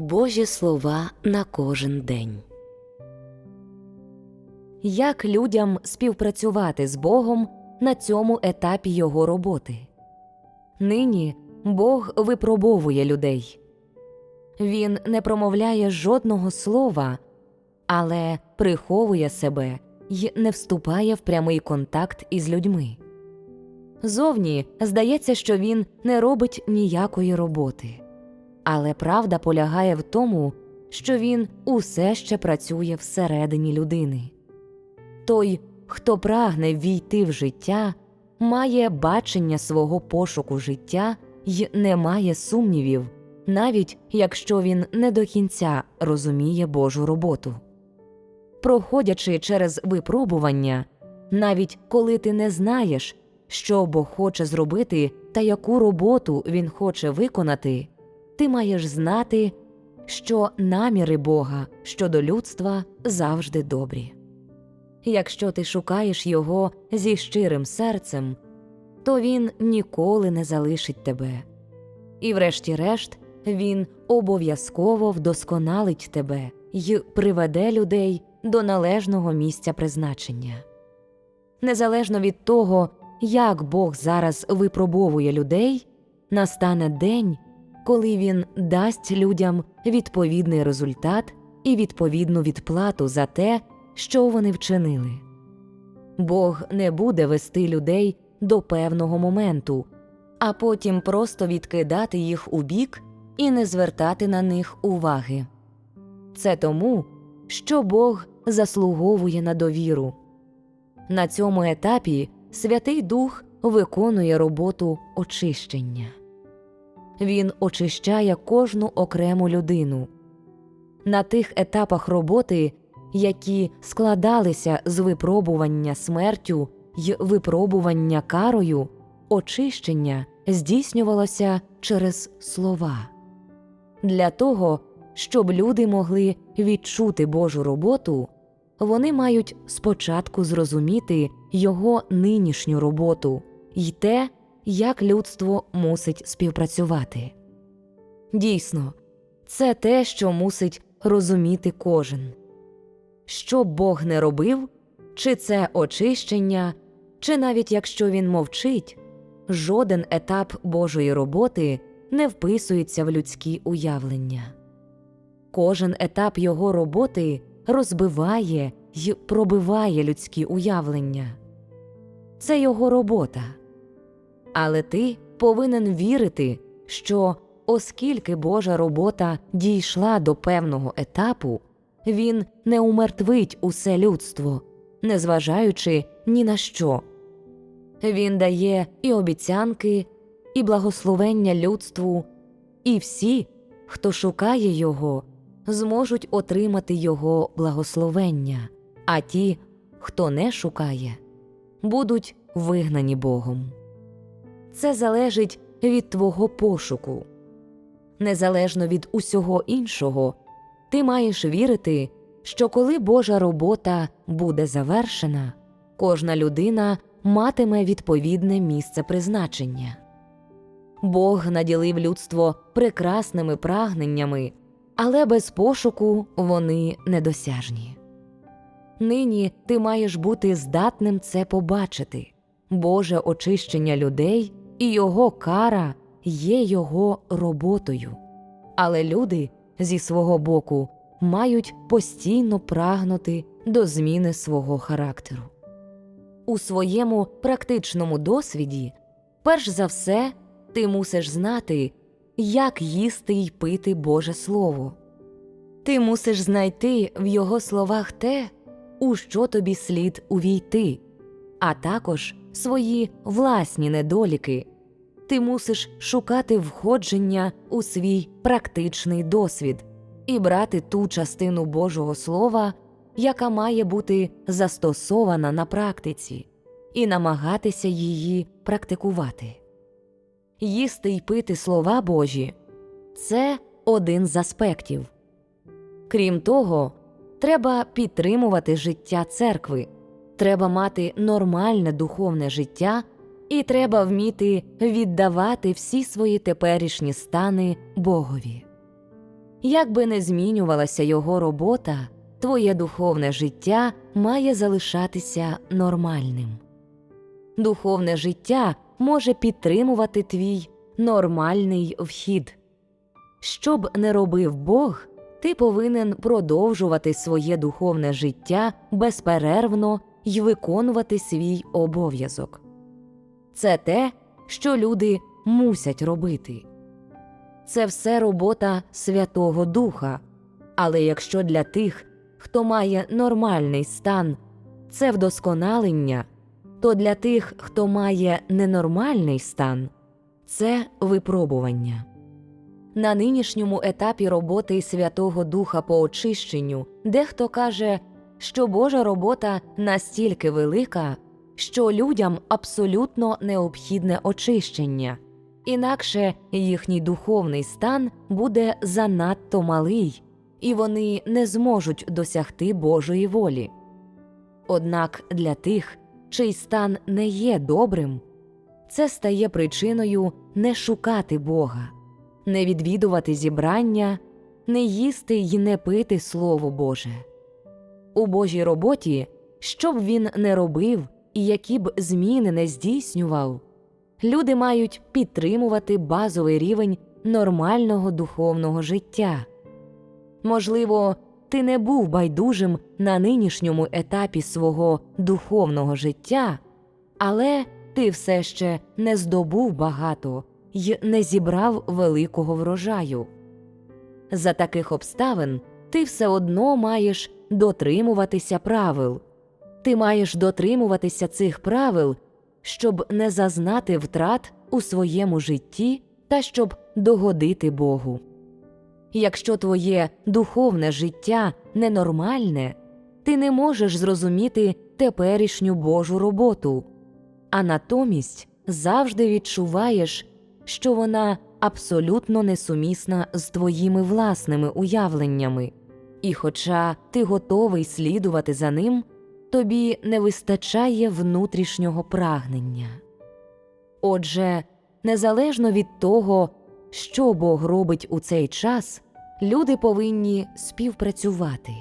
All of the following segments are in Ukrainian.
Божі слова на кожен день. Як людям співпрацювати з Богом на цьому етапі його роботи? Нині Бог випробовує людей. Він не промовляє жодного слова, але приховує себе й не вступає в прямий контакт із людьми. Зовні здається, що він не робить ніякої роботи. Але правда полягає в тому, що він усе ще працює всередині людини. Той, хто прагне війти в життя, має бачення свого пошуку життя й не має сумнівів, навіть якщо він не до кінця розуміє Божу роботу. Проходячи через випробування, навіть коли ти не знаєш, що Бог хоче зробити та яку роботу Він хоче виконати, ти маєш знати, що наміри Бога щодо людства завжди добрі. Якщо ти шукаєш Його зі щирим серцем, то Він ніколи не залишить тебе. І, врешті-решт, Він обов'язково вдосконалить тебе й приведе людей до належного місця призначення. Незалежно від того, як Бог зараз випробовує людей, настане день, коли він дасть людям відповідний результат і відповідну відплату за те, що вони вчинили. Бог не буде вести людей до певного моменту, а потім просто відкидати їх у бік і не звертати на них уваги. Це тому, що Бог заслуговує на довіру. На цьому етапі Святий Дух виконує роботу очищення. Він очищає кожну окрему людину. На тих етапах роботи, які складалися з випробування смертю й випробування карою, очищення здійснювалося через слова. Для того, щоб люди могли відчути Божу роботу, вони мають спочатку зрозуміти його нинішню роботу й те, як людство мусить співпрацювати. Дійсно, це те, що мусить розуміти кожен. Що Бог не робив, чи це очищення, чи навіть якщо він мовчить, жоден етап Божої роботи не вписується в людські уявлення. Кожен етап його роботи розбиває й пробиває людські уявлення. Це його робота. Але ти повинен вірити, що, оскільки Божа робота дійшла до певного етапу, він не умертвить усе людство, незважаючи ні на що. Він дає і обіцянки, і благословення людству, і всі, хто шукає його, зможуть отримати його благословення, а ті, хто не шукає, будуть вигнані Богом. Це залежить від твого пошуку. Незалежно від усього іншого, ти маєш вірити, що коли Божа робота буде завершена, кожна людина матиме відповідне місце призначення. Бог наділив людство прекрасними прагненнями, але без пошуку вони недосяжні. Нині ти маєш бути здатним це побачити Боже очищення людей і його кара є його роботою. Але люди зі свого боку мають постійно прагнути до зміни свого характеру. У своєму практичному досвіді, перш за все, ти мусиш знати, як їсти й пити Боже Слово. Ти мусиш знайти в його словах те, у що тобі слід увійти, а також свої власні недоліки. Ти мусиш шукати входження у свій практичний досвід і брати ту частину Божого Слова, яка має бути застосована на практиці, і намагатися її практикувати. Їсти й пити слова Божі це один з аспектів. Крім того, треба підтримувати життя церкви, треба мати нормальне духовне життя і треба вміти віддавати всі свої теперішні стани Богові. Як би не змінювалася його робота, твоє духовне життя має залишатися нормальним. Духовне життя може підтримувати твій нормальний вхід. Що б не робив Бог, ти повинен продовжувати своє духовне життя безперервно й виконувати свій обов'язок. Це те, що люди мусять робити. Це все робота Святого Духа. Але якщо для тих, хто має нормальний стан, це вдосконалення, то для тих, хто має ненормальний стан, це випробування. На нинішньому етапі роботи Святого Духа по очищенню дехто каже, що Божа робота настільки велика, що людям абсолютно необхідне очищення, інакше їхній духовний стан буде занадто малий, і вони не зможуть досягти Божої волі. Однак для тих, чий стан не є добрим, це стає причиною не шукати Бога, не відвідувати зібрання, не їсти й не пити Слово Боже. У Божій роботі, що б він не робив і які б зміни не здійснював, люди мають підтримувати базовий рівень нормального духовного життя. Можливо, ти не був байдужим на нинішньому етапі свого духовного життя, але ти все ще не здобув багато й не зібрав великого врожаю. За таких обставин ти все одно маєш дотримуватися правил. Ти маєш дотримуватися цих правил, щоб не зазнати втрат у своєму житті та щоб догодити Богу. Якщо твоє духовне життя ненормальне, ти не можеш зрозуміти теперішню Божу роботу, а натомість завжди відчуваєш, що вона абсолютно несумісна з твоїми власними уявленнями, і, хоча ти готовий слідувати за ним, тобі не вистачає внутрішнього прагнення. Отже, незалежно від того, що Бог робить у цей час, люди повинні співпрацювати.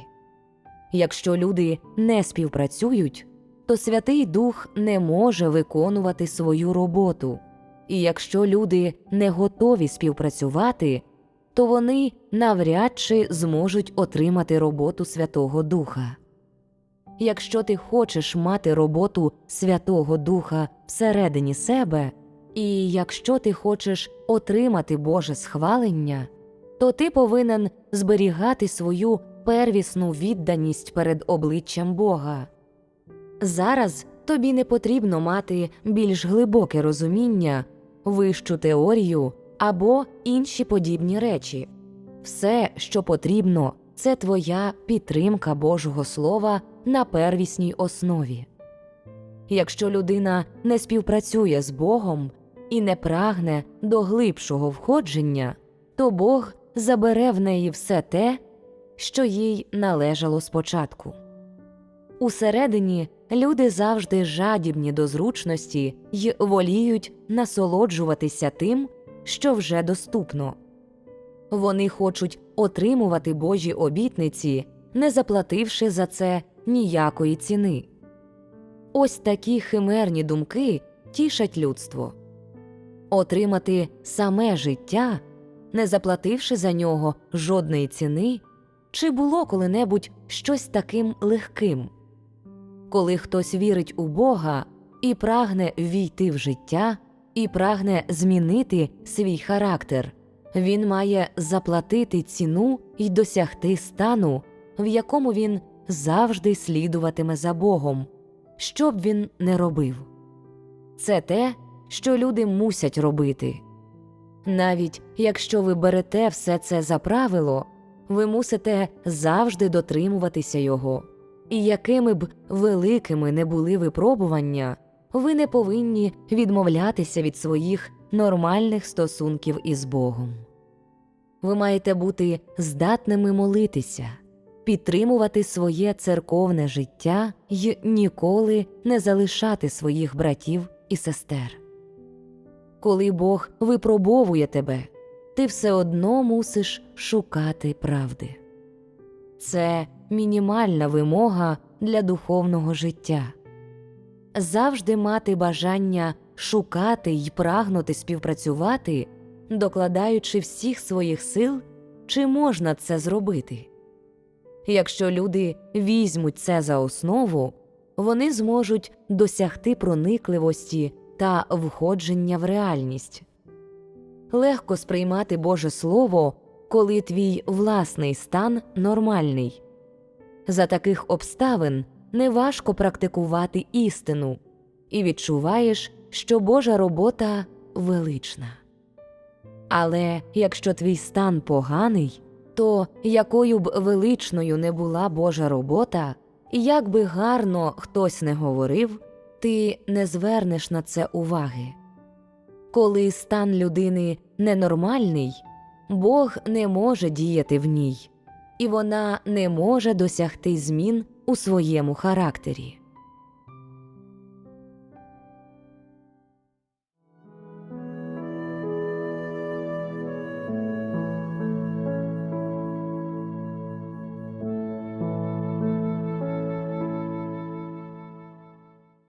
Якщо люди не співпрацюють, то Святий Дух не може виконувати свою роботу, і якщо люди не готові співпрацювати, то вони навряд чи зможуть отримати роботу Святого Духа. Якщо ти хочеш мати роботу Святого Духа всередині себе, і якщо ти хочеш отримати Боже схвалення, то ти повинен зберігати свою первісну відданість перед обличчям Бога. Зараз тобі не потрібно мати більш глибоке розуміння, вищу теорію або інші подібні речі. Все, що потрібно, це твоя підтримка Божого Слова на первісній основі. Якщо людина не співпрацює з Богом і не прагне до глибшого входження, то Бог забере в неї все те, що їй належало спочатку. Усередині люди завжди жадібні до зручності й воліють насолоджуватися тим, що вже доступно. Вони хочуть отримувати Божі обітниці, не заплативши за це ніякої ціни. Ось такі химерні думки тішать людство отримати саме життя, не заплативши за нього жодної ціни, чи було коли-небудь щось таким легким. Коли хтось вірить у Бога і прагне ввійти в життя, і прагне змінити свій характер, він має заплатити ціну і досягти стану, в якому він завжди слідуватиме за Богом, що б він не робив. Це те, що люди мусять робити. Навіть якщо ви берете все це за правило, ви мусите завжди дотримуватися його, і якими б великими не були випробування, ви не повинні відмовлятися від своїх нормальних стосунків із Богом. Ви маєте бути здатними молитися, підтримувати своє церковне життя й ніколи не залишати своїх братів і сестер. Коли Бог випробовує тебе, ти все одно мусиш шукати правди. Це мінімальна вимога для духовного життя. Завжди мати бажання шукати й прагнути співпрацювати, докладаючи всіх своїх сил, чи можна це зробити. Якщо люди візьмуть це за основу, вони зможуть досягти проникливості та входження в реальність. Легко сприймати Боже Слово, коли твій власний стан нормальний. За таких обставин неважко практикувати істину, і відчуваєш, що Божа робота велична. Але якщо твій стан поганий, то якою б величною не була Божа робота, як би гарно хтось не говорив, ти не звернеш на це уваги. Коли стан людини ненормальний, Бог не може діяти в ній, і вона не може досягти змін у своєму характері.